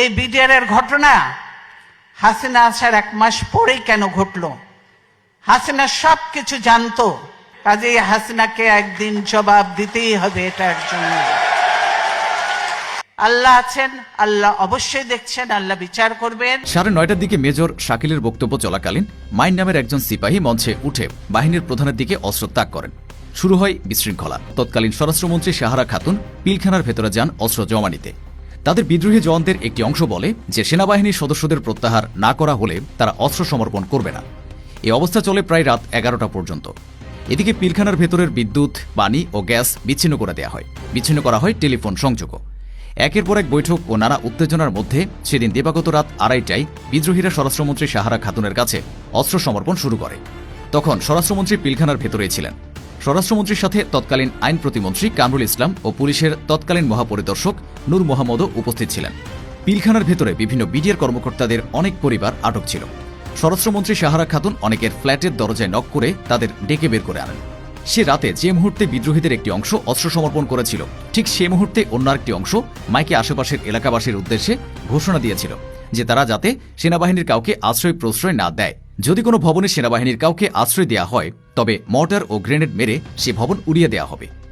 এই বিডিআরের ঘটনা হাসিনা আসার এক মাস পরেই কেন ঘটলো? হাসিনা সব কিছু জানতো, কাজেই হাসিনাকে একদিন জবাব দিতেই হবে এটার জন্য। আল্লাহ আছেন, আল্লাহ অবশ্যই দেখছেন, আল্লাহ বিচার করবেন। সাড়ে নয়টার দিকে মেজর শাকিলের বক্তব্য চলাকালীন মাইন নামের একজন সিপাহী মঞ্চে উঠে বাহিনীর প্রধানের দিকে অস্ত্র ত্যাগ করেন। শুরু হয় বিশৃঙ্খলা। তৎকালীন স্বরাষ্ট্রমন্ত্রী সাহারা খাতুন পিলখানার ভেতরে যান অস্ত্র জমা নিতে। তাদের বিদ্রোহী জওয়ানদের একটি অংশ বলে যে সেনাবাহিনীর সদস্যদের প্রত্যাহার না করা হলে তারা অস্ত্র সমর্পণ করবে না। এই অবস্থা চলে প্রায় রাত এগারোটা পর্যন্ত। এদিকে পিলখানার ভেতরের বিদ্যুৎ, পানি ও গ্যাস বিচ্ছিন্ন করে দেওয়া হয়। বিচ্ছিন্ন করা হয় টেলিফোন সংযোগও। একের পর এক বৈঠক ও নানা উত্তেজনার মধ্যে সেদিন দিবাগত রাত আড়াইটায় বিদ্রোহীরা স্বরাষ্ট্রমন্ত্রী সাহারা খাতুনের কাছে অস্ত্র সমর্পণ শুরু করে। তখন স্বরাষ্ট্রমন্ত্রী পিলখানার ভেতরে ছিলেন। স্বরাষ্ট্রমন্ত্রীর সাথে তৎকালীন আইন প্রতিমন্ত্রী কামরুল ইসলাম ও পুলিশের তৎকালীন মহাপরিদর্শক নূর মোহাম্মদও উপস্থিত ছিলেন। পিলখানার ভেতরে বিভিন্ন বিডিআর কর্মকর্তাদের অনেক পরিবার আটক ছিল। স্বরাষ্ট্রমন্ত্রী সাহারা খাতুন অনেকের ফ্ল্যাটের দরজায় নক করে তাদের ডেকে বের করে আনেন। সে রাতে যে মুহূর্তে বিদ্রোহীদের একটি অংশ অস্ত্র সমর্পণ করেছিল, ঠিক সে মুহূর্তে অন্য একটি অংশ মাইকে আশেপাশের এলাকাবাসীর উদ্দেশ্যে ঘোষণা দিয়েছিল যে তারা যাতে সেনাবাহিনীর কাউকে আশ্রয় প্রশ্রয় না দেয়। যদি কোনো ভবনে সেনাবাহিনীর কাউকে আশ্রয় দেওয়া হয়, তবে মর্টার ও গ্রেনেড মেরে সে ভবন উড়িয়ে দেয়া হবে।